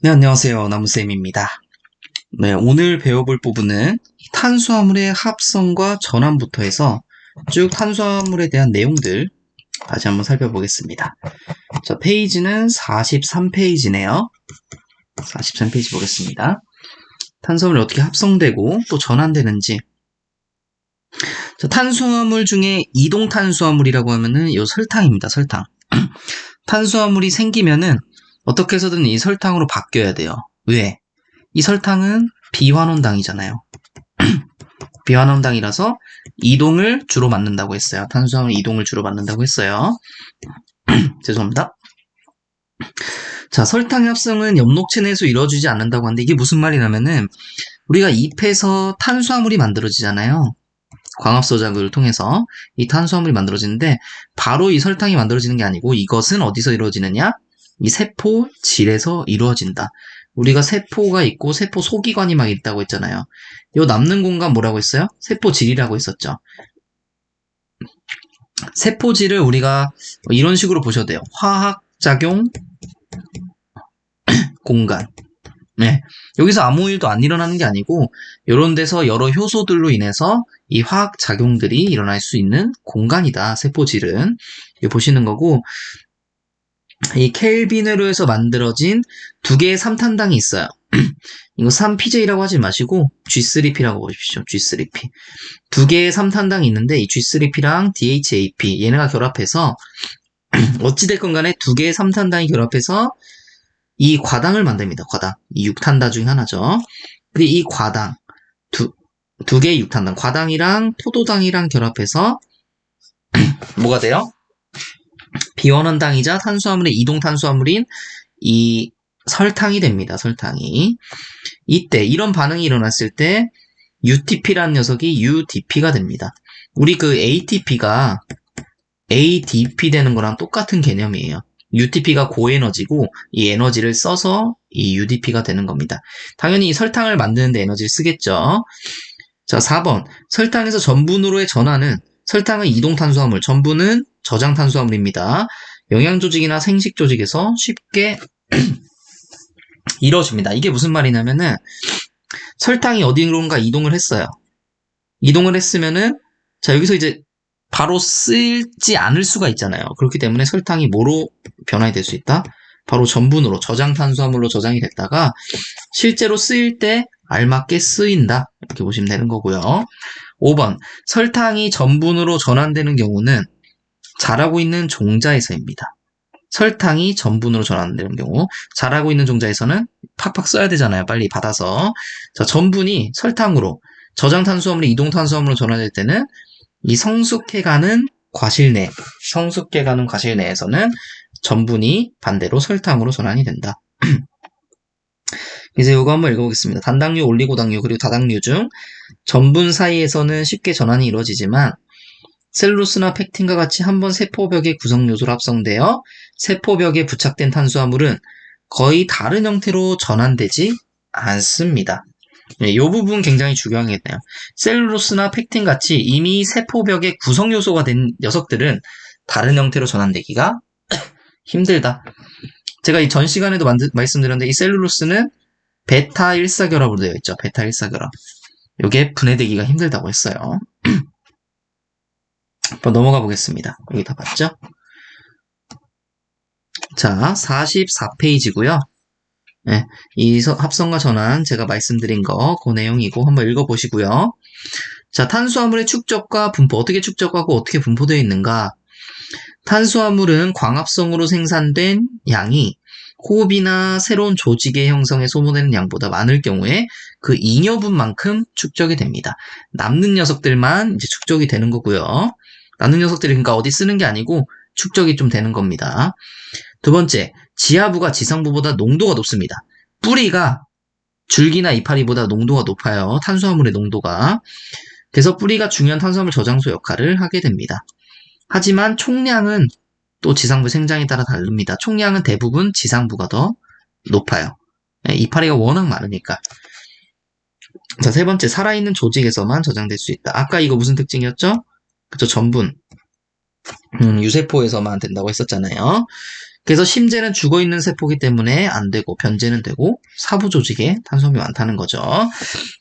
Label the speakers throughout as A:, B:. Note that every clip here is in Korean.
A: 네, 안녕하세요. 나무쌤입니다. 네, 오늘 배워볼 부분은 탄수화물의 합성과 전환부터 해서 쭉 탄수화물에 대한 내용들 다시 한번 살펴보겠습니다. 자, 페이지는 43페이지네요. 43페이지 보겠습니다. 탄수화물이 어떻게 합성되고 또 전환되는지. 자, 탄수화물 중에 이동 탄수화물이라고 하면은 이 설탕입니다. 설탕. 탄수화물이 생기면은 어떻게 해서든 이 설탕으로 바뀌어야 돼요. 왜? 이 설탕은 비환원당이잖아요. 비환원당이라서 이동을 주로 맞는다고 했어요. 탄수화물 이동을 주로 맞는다고 했어요. 죄송합니다. 자, 설탕의 합성은 엽록체 내에서 이루어지지 않는다고 하는데 이게 무슨 말이냐면은 우리가 잎에서 탄수화물이 만들어지잖아요. 광합 소작을 통해서 이 탄수화물이 만들어지는데 바로 이 설탕이 만들어지는 게 아니고 이것은 어디서 이루어지느냐? 이 세포 질에서 이루어진다. 우리가 세포가 있고 세포 소기관이 막 있다고 했잖아요. 이 남는 공간 뭐라고 했어요? 세포 질이라고 했었죠. 세포질을 우리가 이런 식으로 보셔도 돼요. 화학작용 공간. 네. 여기서 아무 일도 안 일어나는 게 아니고, 이런 데서 여러 효소들로 인해서 이 화학 작용들이 일어날 수 있는 공간이다. 세포질은. 보시는 거고, 이 켈빈으로 해서 만들어진 두 개의 삼탄당이 있어요. 이거 3PJ라고 하지 마시고 G3P라고 보십시오. G3P. 두 개의 삼탄당이 있는데 이 G3P랑 DHAP 얘네가 결합해서 어찌됐건 간에 두 개의 삼탄당이 결합해서 이 과당을 만듭니다. 과당. 이 6탄다 중에 하나죠. 그리고 이 과당 두, 두 개의 6탄당 과당이랑 포도당이랑 결합해서 뭐가 돼요? 비원원당이자 탄수화물의 이동 탄수화물인 이 설탕이 됩니다. 설탕이. 이때 이런 반응이 일어났을 때 UTP라는 녀석이 UDP가 됩니다. 우리 그 ATP가 ADP 되는 거랑 똑같은 개념이에요. UTP가 고에너지고 이 에너지를 써서 이 UDP가 되는 겁니다. 당연히 이 설탕을 만드는데 에너지를 쓰겠죠. 자, 4번. 설탕에서 전분으로의 전환은 설탕은 이동 탄수화물, 전분은 저장 탄수화물입니다. 영양 조직이나 생식 조직에서 쉽게 이루어집니다. 이게 무슨 말이냐면은 설탕이 어디론가 이동을 했어요. 이동을 했으면은 자 여기서 이제 바로 쓰지 않을 수가 있잖아요. 그렇기 때문에 설탕이 뭐로 변화이 될수 있다? 바로 전분으로 저장 탄수화물로 저장이 됐다가 실제로 쓰일 때 알맞게 쓰인다. 이렇게 보시면 되는 거고요. 5번 설탕이 전분으로 전환되는 경우는 자라고 있는 종자에서입니다. 설탕이 전분으로 전환되는 경우 자라고 있는 종자에서는 팍팍 써야 되잖아요. 빨리 받아서 자, 전분이 설탕으로 저장 탄수화물이 이동 탄수화물로 전환될 때는 이 성숙해가는 과실 내 성숙해가는 과실 내에서는 전분이 반대로 설탕으로 전환이 된다. 이제 이거 한번 읽어보겠습니다. 단당류, 올리고당류, 그리고 다당류 중 전분 사이에서는 쉽게 전환이 이루어지지만 셀루로스나 팩틴과 같이 한번 세포벽의 구성 요소로 합성되어 세포벽에 부착된 탄수화물은 거의 다른 형태로 전환되지 않습니다. 네, 이 부분 굉장히 중요하겠네요. 셀루로스나 팩틴 같이 이미 세포벽의 구성 요소가 된 녀석들은 다른 형태로 전환되기가 힘들다. 제가 이 전 시간에도 말씀드렸는데 이 셀룰로스는 베타 1사결합으로 되어 있죠. 베타 1사결합. 이게 분해되기가 힘들다고 했어요. 한번 넘어가 보겠습니다. 여기 다 봤죠? 자, 44페이지고요. 네, 이 합성과 전환 제가 말씀드린 거 그 내용이고 한번 읽어보시고요. 자, 탄수화물의 축적과 분포 어떻게 축적하고 어떻게 분포되어 있는가? 탄수화물은 광합성으로 생산된 양이 호흡이나 새로운 조직의 형성에 소모되는 양보다 많을 경우에 그 잉여분만큼 축적이 됩니다. 남는 녀석들만 이제 축적이 되는 거고요. 남는 녀석들이 그러니까 어디 쓰는 게 아니고 축적이 좀 되는 겁니다. 두 번째, 지하부가 지상부보다 농도가 높습니다. 뿌리가 줄기나 이파리보다 농도가 높아요. 탄수화물의 농도가. 그래서 뿌리가 중요한 탄수화물 저장소 역할을 하게 됩니다. 하지만 총량은 또 지상부 생장에 따라 다릅니다. 총량은 대부분 지상부가 더 높아요. 네, 이파리가 워낙 많으니까. 자, 세 번째, 살아있는 조직에서만 저장될 수 있다. 아까 이거 무슨 특징이었죠? 그쵸, 전분. 음, 유세포에서만 된다고 했었잖아요. 그래서 심재는 죽어 있는 세포기 때문에 안 되고 변제는 되고 사부 조직에 탄수화물이 많다는 거죠.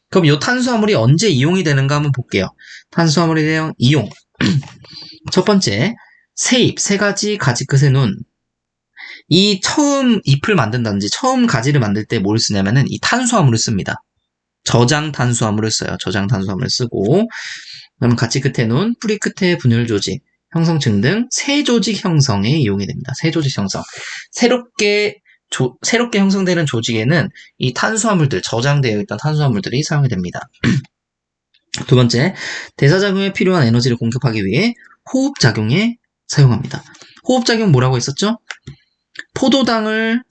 A: 그럼 이 탄수화물이 언제 이용이 되는가 한번 볼게요. 탄수화물에 대한 이용. 첫 번째, 세잎, 세 가지 가지 끝의 눈. 이 처음 잎을 만든다든지 처음 가지를 만들 때 뭘 쓰냐면은 이 탄수화물을 씁니다. 저장 탄수화물을 써요. 저장 탄수화물을 쓰고 그다음 가지 끝에 눈, 뿌리 끝에 분열 조직, 형성층 등 새 조직 형성에 이용이 됩니다. 새 조직 형성. 새롭게 조- 새롭게 형성되는 조직에는 이 탄수화물들, 저장되어 있던 탄수화물들이 사용이 됩니다. 두 번째, 대사작용에 필요한 에너지를 공급하기 위해 호흡작용에 사용합니다. 호흡작용 뭐라고 했었죠? 포도당을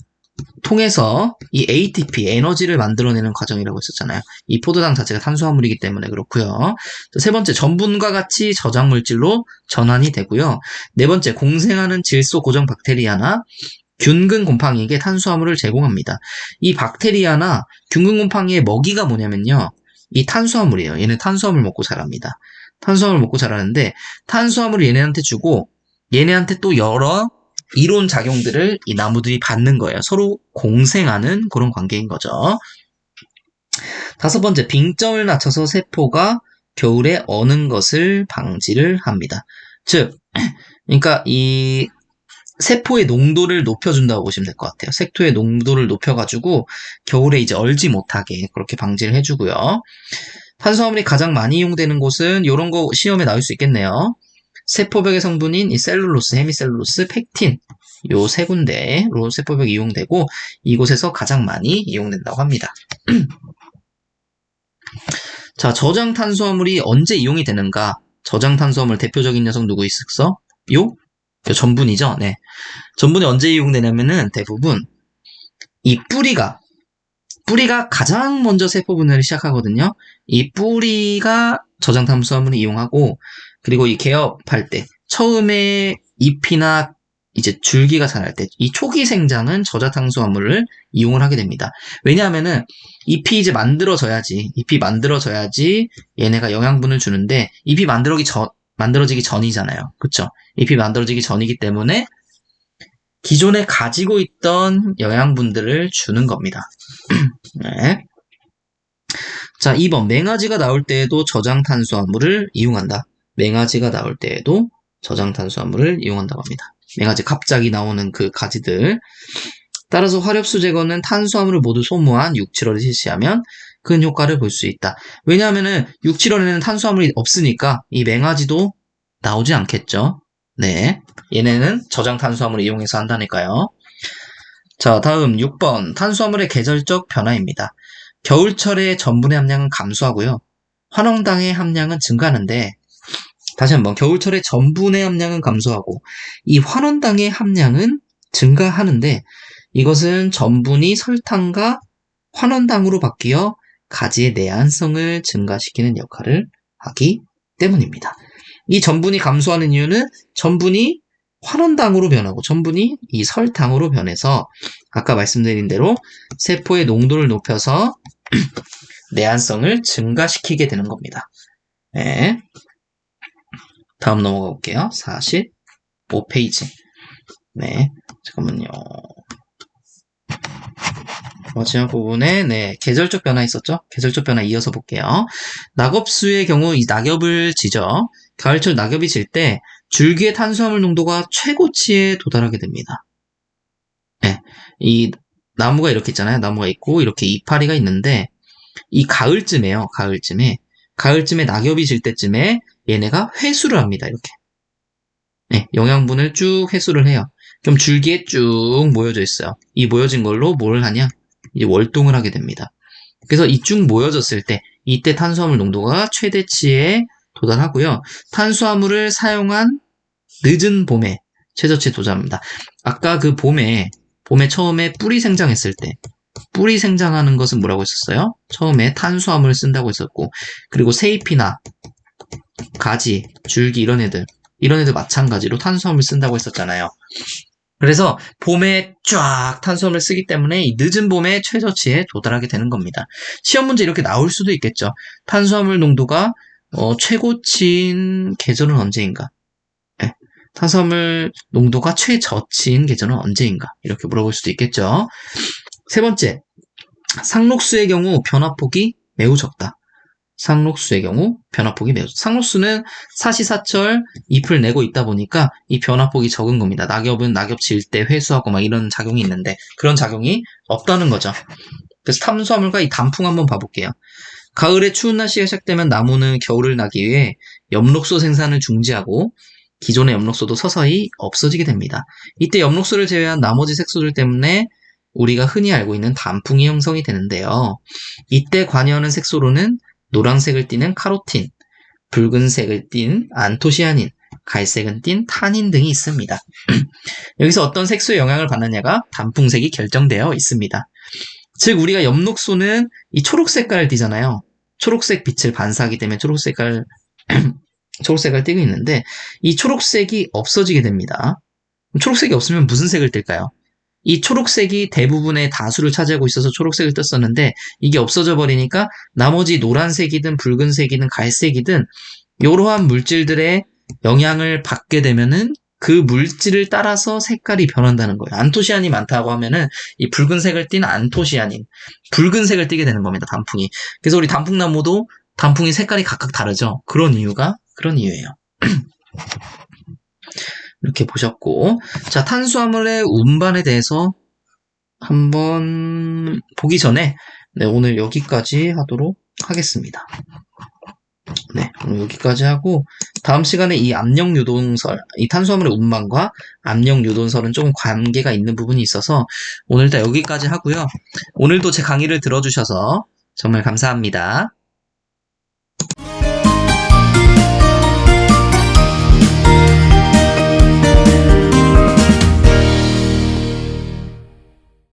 A: 통해서 이 ATP, 에너지를 만들어내는 과정이라고 했었잖아요. 이 포도당 자체가 탄수화물이기 때문에 그렇고요. 또세 번째, 전분과 같이 저장 물질로 전환이 되고요. 네 번째, 공생하는 질소 고정 박테리아나 균근 곰팡이에게 탄수화물을 제공합니다. 이 박테리아나 균근 곰팡이의 먹이가 뭐냐면요. 이 탄수화물이에요. 얘는 탄수화물 먹고 자랍니다. 탄수화물 먹고 자라는데 탄수화물을 얘네한테 주고 얘네한테 또 여러 이론 작용들을 이 나무들이 받는 거예요. 서로 공생하는 그런 관계인 거죠. 다섯 번째, 빙점을 낮춰서 세포가 겨울에 어는 것을 방지를 합니다. 즉, 그러니까 이 세포의 농도를 높여준다고 보시면 될 것 같아요. 세포의 농도를 높여가지고 겨울에 이제 얼지 못하게 그렇게 방지를 해주고요. 탄수화물이 가장 많이 이용되는 곳은 이런 거 시험에 나올 수 있겠네요. 세포벽의 성분인 이 셀룰로스, 헤미셀룰로스, 팩틴 요 세 군데로 세포벽이 이용되고 이곳에서 가장 많이 이용된다고 합니다. 자, 저장 탄수화물이 언제 이용이 되는가? 저장 탄수화물 대표적인 녀석 누구 있었어? 요? 요 전분이죠. 네. 전분이 언제 이용되냐면은 대부분 이 뿌리가 뿌리가 가장 먼저 세포 분해를 시작하거든요. 이 뿌리가 저장 탄수화물을 이용하고 그리고 이 개업할 때 처음에 잎이나 이제 줄기가 자랄 때 이 초기 생장은 저자 탄수화물을 이용을 하게 됩니다. 왜냐하면은 잎이 이제 만들어져야지 잎이 만들어져야지 얘네가 영양분을 주는데 잎이 만들어기 전 만들어지기 전이잖아요. 그쵸? 잎이 만들어지기 전이기 때문에 기존에 가지고 있던 영양분들을 주는 겁니다. 네. 자, 2번. 맹아지가 나올 때에도 저장 탄수화물을 이용한다. 맹아지가 나올 때에도 저장 탄수화물을 이용한다고 합니다. 맹아지 갑자기 나오는 그 가지들. 따라서 화렵수 제거는 탄수화물을 모두 소모한 6, 7월을 실시하면 큰 효과를 볼 수 있다. 왜냐하면은 6, 7월에는 탄수화물이 없으니까 이 맹아지도 나오지 않겠죠. 네. 얘네는 저장 탄수화물을 이용해서 한다니까요. 자, 다음 6번. 탄수화물의 계절적 변화입니다. 겨울철에 전분의 함량은 감소하고요. 환원당의 함량은 증가하는데, 다시 한번, 겨울철에 전분의 함량은 감소하고, 이 환원당의 함량은 증가하는데, 이것은 전분이 설탕과 환원당으로 바뀌어 가지의 내한성을 증가시키는 역할을 하기 때문입니다. 이 전분이 감소하는 이유는 전분이 환원당으로 변하고 전분이 이 설탕으로 변해서 아까 말씀드린 대로 세포의 농도를 높여서 내한성을 증가시키게 되는 겁니다. 네. 다음 넘어가 볼게요. 45페이지. 네. 잠깐만요. 마지막 부분에 네 계절적 변화 있었죠? 계절적 변화 이어서 볼게요. 낙엽수의 경우 이 낙엽을 지죠. 가을철 낙엽이 질 때 줄기의 탄수화물 농도가 최고치에 도달하게 됩니다. 네, 이 나무가 이렇게 있잖아요. 나무가 있고 이렇게 이파리가 있는데 이 가을쯤에요. 가을쯤에 가을쯤에 낙엽이 질 때쯤에 얘네가 회수를 합니다. 이렇게 네, 영양분을 쭉 회수를 해요. 그럼 줄기에 쭉 모여져 있어요. 이 모여진 걸로 뭘 하냐? 이제 월동을 하게 됩니다. 그래서 이 쭉 모여졌을 때 이때 탄수화물 농도가 최대치에 도달하고요. 탄수화물을 사용한 늦은 봄에 최저치에 도달합니다. 아까 그 봄에 봄에 처음에 뿌리 생장했을 때 뿌리 생장하는 것은 뭐라고 했었어요? 처음에 탄수화물을 쓴다고 했었고 그리고 세잎이나 가지, 줄기 이런 애들 이런 애들 마찬가지로 탄수화물 쓴다고 했었잖아요. 그래서 봄에 쫙 탄수화물을 쓰기 때문에 이 늦은 봄에 최저치에 도달하게 되는 겁니다. 시험 문제 이렇게 나올 수도 있겠죠. 탄수화물 농도가 어, 최고치인 계절은 언제인가? 네. 탄수화물 농도가 최저치인 계절은 언제인가? 이렇게 물어볼 수도 있겠죠. 세 번째, 상록수의 경우 변화폭이 매우 적다. 상록수의 경우 변화폭이 매우 적다. 상록수는 사시사철 잎을 내고 있다 보니까 이 변화폭이 적은 겁니다. 낙엽은 낙엽 질 때 회수하고 막 이런 작용이 있는데 그런 작용이 없다는 거죠. 그래서 탄수화물과 이 단풍 한번 봐볼게요. 가을에 추운 날씨가 시작되면 나무는 겨울을 나기 위해 엽록소 생산을 중지하고 기존의 엽록소도 서서히 없어지게 됩니다. 이때 엽록소를 제외한 나머지 색소들 때문에 우리가 흔히 알고 있는 단풍이 형성이 되는데요. 이때 관여하는 색소로는 노란색을 띠는 카로틴, 붉은색을 띤 안토시아닌, 갈색은 띤 타닌 등이 있습니다. 여기서 어떤 색소의 영향을 받느냐가 단풍색이 결정되어 있습니다. 즉 우리가 엽록소는 이 초록 색깔을 띠잖아요. 초록색 빛을 반사하기 때문에 초록 색깔 초록색을 띠고 있는데 이 초록색이 없어지게 됩니다. 초록색이 없으면 무슨 색을 띨까요? 이 초록색이 대부분의 다수를 차지하고 있어서 초록색을 떴었는데 이게 없어져 버리니까 나머지 노란색이든 붉은색이든 갈색이든 이러한 물질들의 영향을 받게 되면은 그 물질을 따라서 색깔이 변한다는 거예요. 안토시아닌이 많다고 하면은 이 붉은색을 띤 안토시아닌, 붉은색을 띠게 되는 겁니다. 단풍이. 그래서 우리 단풍나무도 단풍이 색깔이 각각 다르죠. 그런 이유가 그런 이유예요. 이렇게 보셨고, 자 탄수화물의 운반에 대해서 한번 보기 전에 네, 오늘 여기까지 하도록 하겠습니다. 네, 오늘 여기까지 하고 다음 시간에 이 압력 유동설, 이 탄수화물의 운반과 압력 유동설은 조금 관계가 있는 부분이 있어서 오늘 다 여기까지 하고요. 오늘도 제 강의를 들어주셔서 정말 감사합니다.